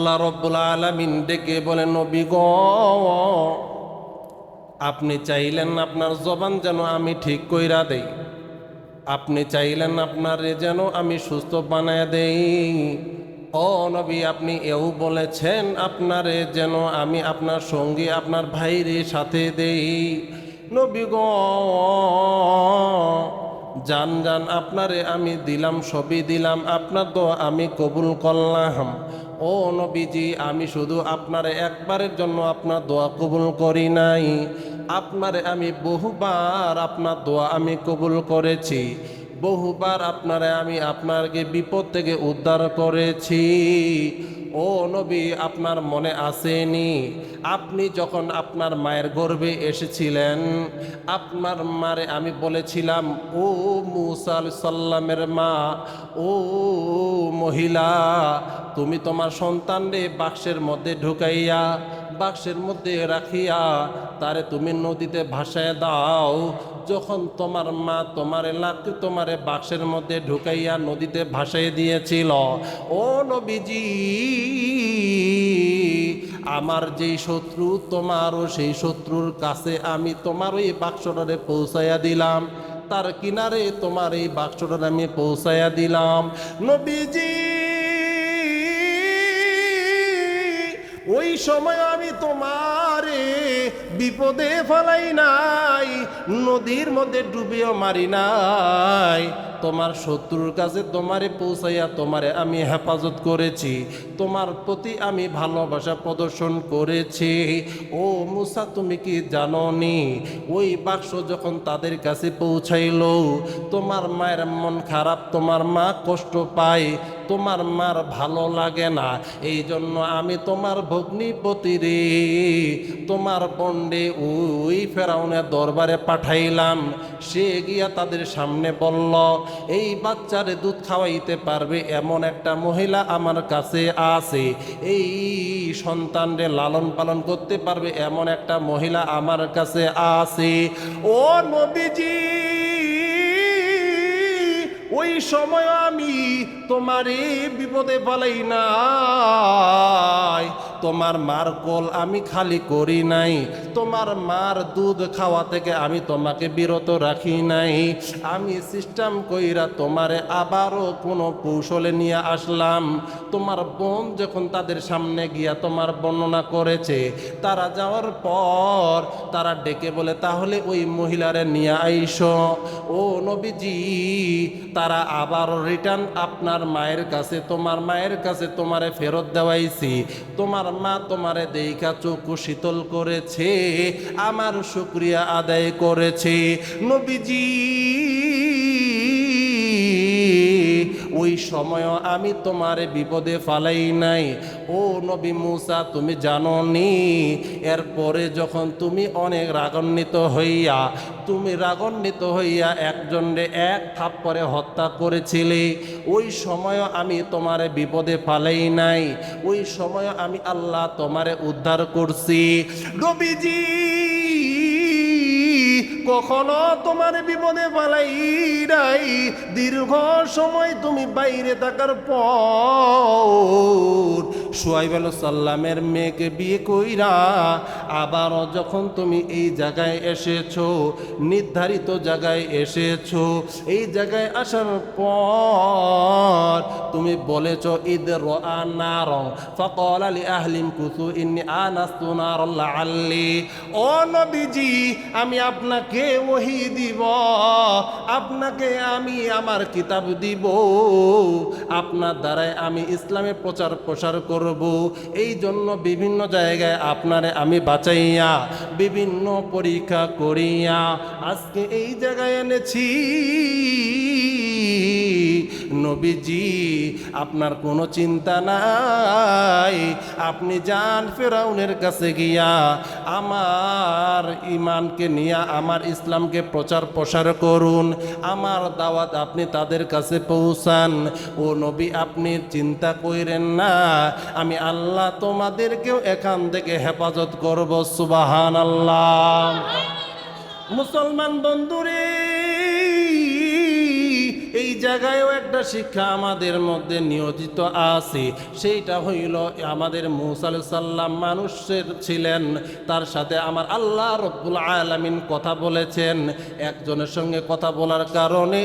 আল্লাহ রব্বুল আলমিন ডেকে বলেন নবী গ, আপনি চাইলেন আপনার জবান যেন আমি ঠিক কইরা দেই। আপনি চাইলেন আপনার যেন আমি সুস্থ বানায় দেই। ও নবী, আপনি এও বলেছেন আপনারে যেন আমি আপনার সঙ্গী, আপনার ভাইরে সাথে দেই। নবী গ, জান জান, আপনারে আমি দিলাম, সবই দিলাম। আপনার তো আমি কবুল করলাম। ও নবীজি, আমি শুধু আপনার একবারের জন্য আপনার দোয়া কবুল করি নাই। আপনার আমি বহুবার আপনার দোয়া আমি কবুল করেছি। বহুবার আপনারে আমি আপনাকে বিপদ থেকে উদ্ধার করেছি। ও নবী, আপনার মনে আসেনি? আপনি যখন আপনার মায়ের গর্ভে এসেছিলেন, আপনার মারে আমি বলেছিলাম, ও মুসা আলাইহিস সাল্লামের মা, ও মহিলা, তুমি তোমার সন্তানরে বাক্সের মধ্যে ঢুকাইয়া, বাক্সের মধ্যে রাখিয়া, তারে তুমি নদীতে ভাসায় দাও যখন তোমার মা তোমার এলাকা তোমারে বাক্সের মধ্যে ঢুকাইয়া নদীতে ভাসাই দিয়েছিল, ও নবীজি, আমার যেই শত্রু তোমারও সেই শত্রুর কাছে আমি তোমার ওই বাক্সটারে পৌঁছাইয়া দিলাম। তার কিনারে তোমার এই বাক্সটারে আমি পৌঁছাইয়া দিলাম। নবীজি, ওই সময় আমি তোমারে বিপদে ফেলাই নাই, নদীর মধ্যে ডুবিও মারি নাই। তোমার শত্রুর কাছে তোমারে পৌঁছাইয়া তোমারে আমি হেফাজত করেছি, তোমার প্রতি আমি ভালোবাসা প্রদর্শন করেছি। ও মুসা, তুমি কি জানো নি ওই বাক্স যখন তাদের কাছে পৌঁছাইল, তোমার মায়ের মন খারাপ, তোমার মা কষ্ট পায় তোমার মার ভালো লাগে না। এই জন্য আমি তোমার ভগ্নিপতি রে। তোমার বন্ডে ওই ফেরাউনের দরবারে পাঠাইলাম। সে গিয়া তাদের সামনে বলল, এই বাচ্চারে দুধ খাওয়াইতে পারবে এমন একটা মহিলা আমার কাছে আছে। এই সন্তানরে লালন পালন করতে পারবে এমন একটা মহিলা আমার কাছে আছে। ও নবীজি! ওই সময় আমি তোমারে বিপদে পালাই নাই। তোমার মার কোল আমি খালি করি নাই। তোমার মার দুধ খাওয়া থেকে আমি তোমাকে বিরত রাখি নাই। আমি সিস্টেম কইরা তোমারে আবারও কোনো কৌশলে নিয়ে আসলাম। তোমার বোন যখন তাদের সামনে গিয়া তোমার বর্ণনা করেছে, তারা যাওয়ার পর তারা ডেকে বলে, তাহলে ওই মহিলারে নিয়ে আইসো। ও নবীজি, তারা আবার রিটার্ন আপনার মায়ের কাছে, তোমার মায়ের কাছে তোমারে ফেরত দেওয়াইছি। তোমার মা তোমারে দেখা চক্ষু শীতল করেছে আমার শুক্রিয়া আদায় করেছে। নবীজি ওই সময় আমি তোমারে বিপদে ফালাই নাই। ও নবী মুসা, তুমি জানো নি এরপরে যখন তুমি অনেক রাগান্বিত হইয়া, তুমি রাগান্বিত হইয়া একজনরে এক থাপ করে হত্যা করেছিলে। ওই সময় আমি তোমারে বিপদে ফালাই নাই। ওই সময় আমি আল্লাহ তোমারে উদ্ধার করছি। নবীজি কখনো তোমার বিপদে পালাই নাই। দীর্ঘ সময় তুমি বাইরে থাকার পর সোয়াইব সাল্লামের মেয়েকে বিয়ে কইরা আবারও যখন তুমি এই জায়গায় এসেছ, নির্ধারিত জায়গায় এসেছ, এই জায়গায় আসার পর তুমি বলেছ ঈদ নার, ফকল আলী আহলিম কুসু, ইন্নি আনাস্তু নার আল্লি ও নবীজি, আমি আপনাকে ওহি দিব, আপনাকে আমি আমার কিতাব দিব। আপনার দ্বারাই আমি ইসলামে প্রচার প্রসার করব। এই জন্য বিভিন্ন জায়গায় আপনারে আমি বাঁচাইয়া বিভিন্ন পরীক্ষা করিয়া আজকে এই জায়গায় এনেছি। নবীজি, আপনার কোনো চিন্তা নাই। আপনি যান ফেরাউনের কাছে গিয়া আমার ইমানকে নিয়ে, আমার ইসলামকে প্রচার প্রসার করুন। আমার দাওয়াত আপনি তাদের কাছে পৌঁছান। ও নবী, আপনি চিন্তা কইরেন না, আমি আল্লাহ তোমাদেরকেও এখান থেকে হেফাজত করব সুবাহান আল্লাহ মুসলমান বন্ধুরে জায়গায়ও একটা শিক্ষা আমাদের মধ্যে নিয়োজিত আছে। সেইটা হইল আমাদের মুসা আলাইহিস সাল্লাম মানুষের ছিলেন। তার সাথে আমার আল্লাহ রব্বুল আলামিন কথা বলেছেন। একজনের সঙ্গে কথা বলার কারণে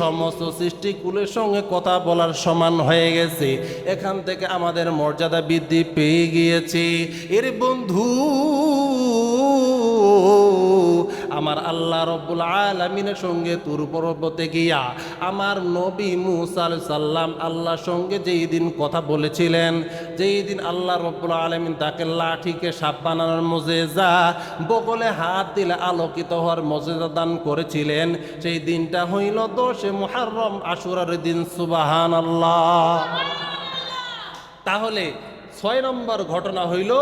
সমস্ত সৃষ্টিকুলের সঙ্গে কথা বলার সমান হয়ে গেছে। এখান থেকে আমাদের মর্যাদা বৃদ্ধি পেয়ে গিয়েছে। এর বন্ধু আমার আল্লাহ রব্বুল আলমিনের সঙ্গে তুর পর্বতে গিয়া আমার নবী মুসা আলাইহিস সাল্লাম আল্লাহর সঙ্গে যেই দিন কথা বলেছিলেন, যেই দিন আল্লাহ রব্বুল আলমিন তাকে লাঠিকে সাপ বানানোর মজেজা, বগলে হাত দিলে আলোকিত হওয়ার মজেজা দান করেছিলেন, সেই দিনটা হইল দোষে মুহাররম আশুরার দিন সুবাহান আল্লাহ তাহলে ছয় নম্বর ঘটনা হইল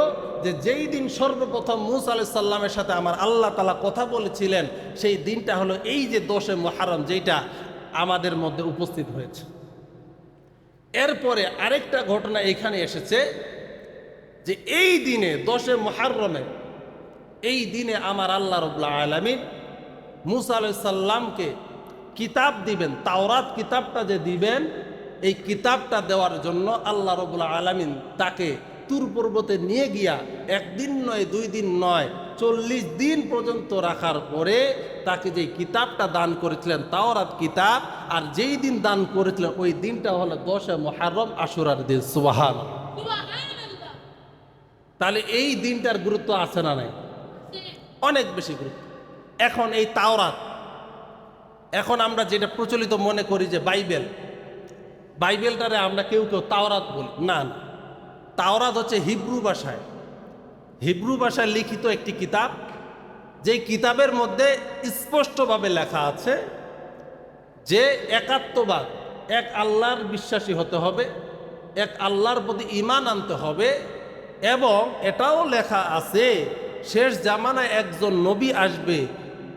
যে যেই দিন সর্বপ্রথম মুসা আলাইহিস সাল্লামের সাথে আমার আল্লাহ তালা কথা বলেছিলেন, সেই দিনটা হলো এই যে দোষে মহারম যেটা আমাদের মধ্যে উপস্থিত হয়েছে। এরপরে আরেকটা ঘটনা এখানে এসেছে যে এই দিনে, দশে মহারমে এই দিনে আমার আল্লাহ রবুল্লা আলমিন মুসা আলাইহিস সাল্লামকে কিতাব দিবেন, তাওরাত কিতাবটা যে দিবেন, এই কিতাবটা দেওয়ার জন্য আল্লাহ রবুল্লা আলমিন তাকে তুর পর্বতে নিয়ে গিয়া একদিন নয় দুই দিন নয় চল্লিশ দিন পর্যন্ত রাখার পরে তাকে যে কিতাবটা দান করেছিলেন তাওরাত কিতাব আর যেই দিন দান করেছিলেন ওই দিনটা হলো দশে মহারম আশুরার দিন সুবাহান তাহলে এই দিনটার গুরুত্ব আছে না নাই? অনেক বেশি গুরুত্ব। এখন এই তাওরাত এখন আমরা যেটা প্রচলিত মনে করি যে বাইবেল বাইবেলটারে আমরা কেউ কেউ তাওরাত বলি না না। তাওরাত হচ্ছে হিব্রু ভাষায়। হিব্রু ভাষায় লিখিত একটি কিতাব যে কিতাবের মধ্যে স্পষ্টভাবে লেখা আছে যে একাত্মবাদ, এক আল্লাহর বিশ্বাসী হতে হবে, এক আল্লাহর প্রতি ইমান আনতে হবে এবং এটাও লেখা আছে, শেষ জামানায় একজন নবী আসবে,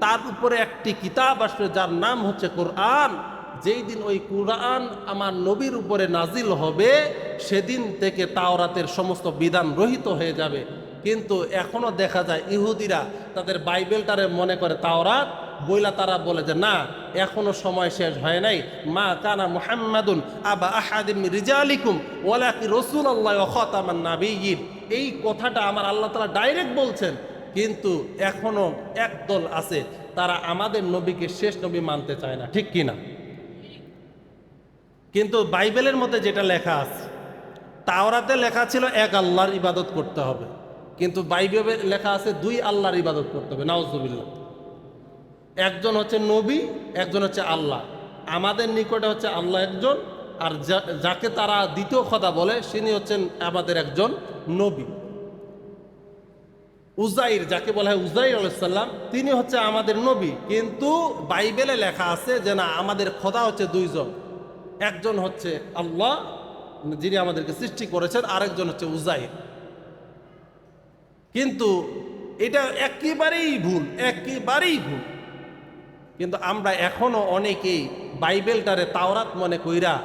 তার উপরে একটি কিতাব আসবে যার নাম হচ্ছে কোরআন। যেই দিন ওই কোরআন আমার নবীর উপরে নাজিল হবে, সেদিন থেকে তাওরাতের সমস্ত বিধান রহিত হয়ে যাবে। কিন্তু এখনও দেখা যায় ইহুদিরা তাদের বাইবেলটারে মনে করে তাওরাত, বইলা তারা বলে যে, না, এখনও সময় শেষ হয় নাই। মা কানা মুহাম্মাদুন আবা আহাদিম রিজালিকুম ওলা কি রসুল আল্লাহ খতামান নাবিয়িন এই কথাটা আমার আল্লাহ তালা ডাইরেক্ট বলছেন, কিন্তু এখনও একদল আছে, তারা আমাদের নবীকে শেষ নবী মানতে চায় না। ঠিক কিনা? কিন্তু বাইবেলের মধ্যে যেটা লেখা আছে, তাওরাতে লেখা ছিল এক আল্লাহর ইবাদত করতে হবে। কিন্তু বাইবেলে লেখা আছে দুই আল্লাহর ইবাদত করতে হবে, নাউজুবিল্লাহ। একজন হচ্ছে নবী, একজন হচ্ছে আল্লাহ। আমাদের নিকটে হচ্ছে আল্লাহ একজন, আর যাকে তারা দ্বিতীয় কথা বলে তিনি হচ্ছেন আমাদের একজন নবী। উজাইর, যাকে বলা হয় উজাইর আলাইসাল্লাম তিনি হচ্ছে আমাদের নবী। কিন্তু বাইবেলে লেখা আছে যে না, আমাদের খোদা হচ্ছে দুইজন। একজন হচ্ছে আল্লাহ, যিনি আমাদেরকে সৃষ্টি করেছেন, আরেকজন হচ্ছে উজাইর। কিন্তু এটা একেবারেই ভুল একেবারেই ভুল। কিন্তু আমরা এখনও অনেকেই বাইবেলটারে তাওরাত মনে কইরা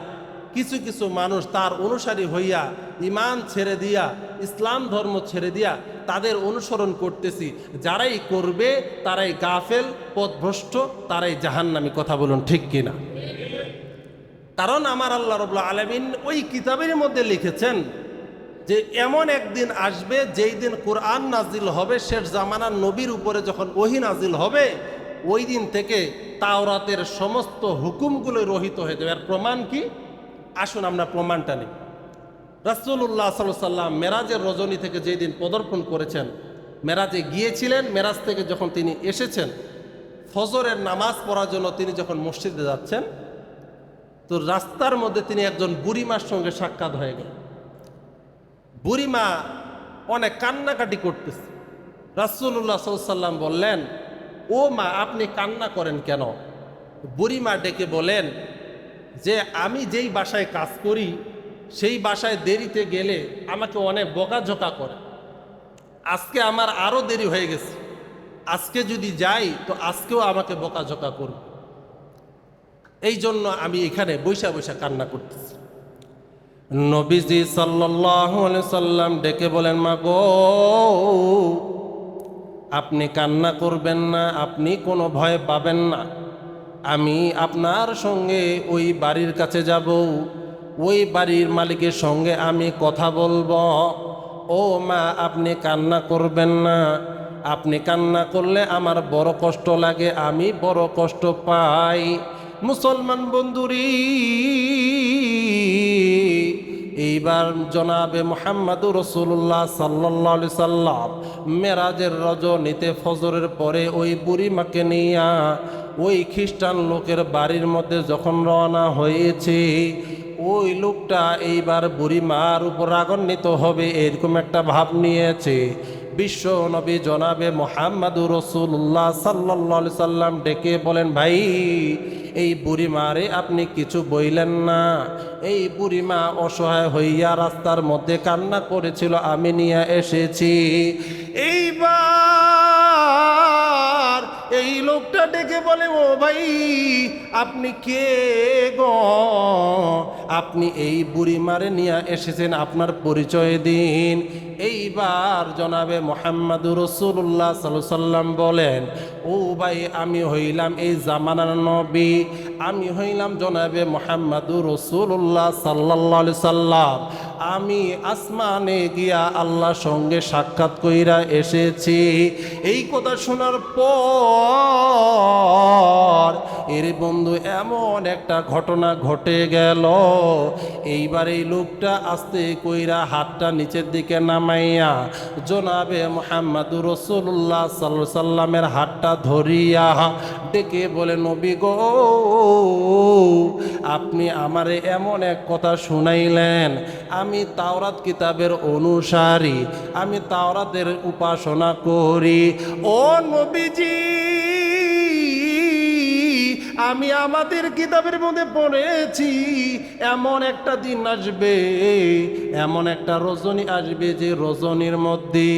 কিছু কিছু মানুষ তার অনুসারী হইয়া ইমান ছেড়ে দিয়া, ইসলাম ধর্ম ছেড়ে দিয়া তাদের অনুসরণ করতেছি। যারাই করবে তারাই গাফেল, পথভ্রষ্ট, তারাই জাহান্নামি। কথা বলুন ঠিক কিনা? কারণ আমার আল্লাহ রবুল্লা আলমিন ওই কিতাবের মধ্যে লিখেছেন যে, এমন একদিন আসবে যেই দিন কোরআন নাজিল হবে, শেষ জামানার নবীর উপরে যখন ওহি নাজিল হবে, ওই দিন থেকে তাওরাতের সমস্ত হুকুমগুলো রহিত হয়ে যাবে। আর প্রমাণ কি? আসুন আমরা প্রমাণটা নিই। রাসুল্লাহ সাল্লাম মেরাজের রজনী থেকে যেই দিন পদার্পণ করেছেন, মেরাজে গিয়েছিলেন, মেরাজ থেকে যখন তিনি এসেছেন, ফজরের নামাজ পড়ার জন্য তিনি যখন মসজিদে যাচ্ছেন তো রাস্তার মধ্যে তিনি একজন বুড়িমার সঙ্গে সাক্ষাৎ হয়ে গেল। বুড়িমা অনেক কান্নাকাটি করতেছে। রাসুল্লাহ সাল্লাম বললেন, ও মা, আপনি কান্না করেন কেন? বুড়িমা ডেকে বলেন, যে আমি যেই বাসায় কাজ করি, সেই বাসায় দেরিতে গেলে আমাকে অনেক বকাঝোকা করে। আজকে আমার আরও দেরি হয়ে গেছে। আজকে যদি যাই, তো আজকেও আমাকে বকাঝোকা করবে। এই জন্য আমি এখানে বৈশা বৈশা কান্না করতেছি। নবীজি সাল্লাম ডেকে বলেন, মা গো, আপনি কান্না করবেন না, আপনি কোনো ভয় পাবেন না। আমি আপনার সঙ্গে ওই বাড়ির কাছে যাব, ওই বাড়ির মালিকের সঙ্গে আমি কথা বলব। ও মা, আপনি কান্না করবেন না। আপনি কান্না করলে আমার বড় কষ্ট লাগে, আমি বড় কষ্ট পাই। মুসলমান বন্ধুরি, এইবার জনাবে মোহাম্মদুর রসুল্লাহ সাল্লি সাল্লাম, মেরাজের রজনীতে ফজরের পরে ওই বুড়িমাকে নিয়া ওই খ্রিস্টান লোকের বাড়ির মধ্যে যখন রওনা হয়েছে, ওই লোকটা এইবার বুড়িমার উপর রাগান্বিত হবে এরকম একটা ভাব নিয়েছে। বিশ্ব নবী জনাবে মোহাম্মদুর রসুল্লাহ সাল্লি সাল্লাম ডেকে বলেন, ভাই এই বুড়িমারে আপনি কিছু বইলেন না। এই বুড়িমা অসহায় হইয়া রাস্তার মধ্যে কান্না করেছিল, আমি নিয়ে এসেছি। এইবার এই লোকটা ডেকে বলে, ও ভাই, আপনি কে গ? আপনি এই বুড়ি মারে নিয়ে এসেছেন আপনার পরিচয় দিন। এইবার জনাবে মোহাম্মদুর রসুল্লাহ সাল্লাম বলেন, ও ভাই, আমি হইলাম এই জামানার নবী। আমি হইলাম জনাবে মোহাম্মদুর রসুল্লাহ সাল্লাহ সাল্লাম আমি আসমানে গিয়া আল্লাহর সঙ্গে সাক্ষাৎ কইরা এসেছি। এই কথা শোনার পর এর বন্ধু এমন একটা ঘটনা ঘটে গেল। এইবার এই লোকটা আস্তে কইরা হাতটা নিচের দিকে নামাইয়া জনাবে মোহাম্মদুর রসুল্লাহ সাল্লাহ সাল্লামের হাতটা ধরিয়া ডেকে বলে, নবী গো, আপনি আমারে এমন এক কথা শুনাইলেন। আমি তাওরাত কিতাবের অনুসারী, আমি তাওরাতের উপাসনা করি। ও নবীজি, আমি আমাদের কিতাবের মধ্যে পড়েছি, এমন একটা দিন আসবে, এমন একটা রজনী আসবে যে রজনীর মধ্যে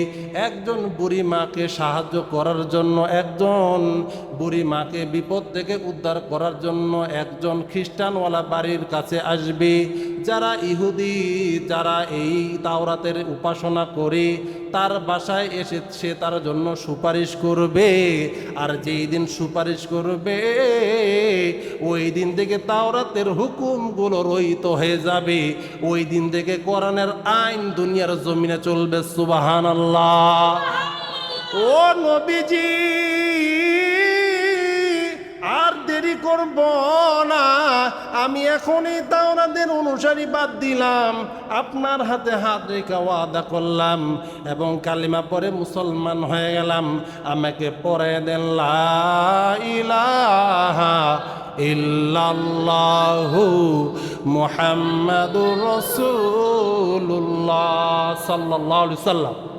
একজন বুড়ি মাকে সাহায্য করার জন্য, একজন বুড়ি মাকে বিপদ থেকে উদ্ধার করার জন্য একজন খ্রিস্টানওয়ালা বাড়ির কাছে আসবে। যারা ইহুদি, যারা এই তাওরাতের উপাসনা করে, তার বাসায় এসে সে তার জন্য সুপারিশ করবে। আর যেই দিন সুপারিশ করবে, ওই দিন থেকে তাওরাতের হুকুমগুলো রহিত হয়ে যাবে। ওই দিন থেকে কোরআনের আইন দুনিয়ার জমিনে চলবে সুবাহান আল্লাহ ও নবীজি, আর দেরি করব না। আমি এখনই তাওরাদের অনুসারী বাদ দিলাম। আপনার হাতে হাত রেখে ওয়াদা করলাম এবং কালিমা পরে মুসলমান হয়ে গেলাম। আমাকে পরে দেন ইলাহা ইল্লাল্লাহু মুহাম্মাদুর রাসূলুল্লাহ সাল্লাম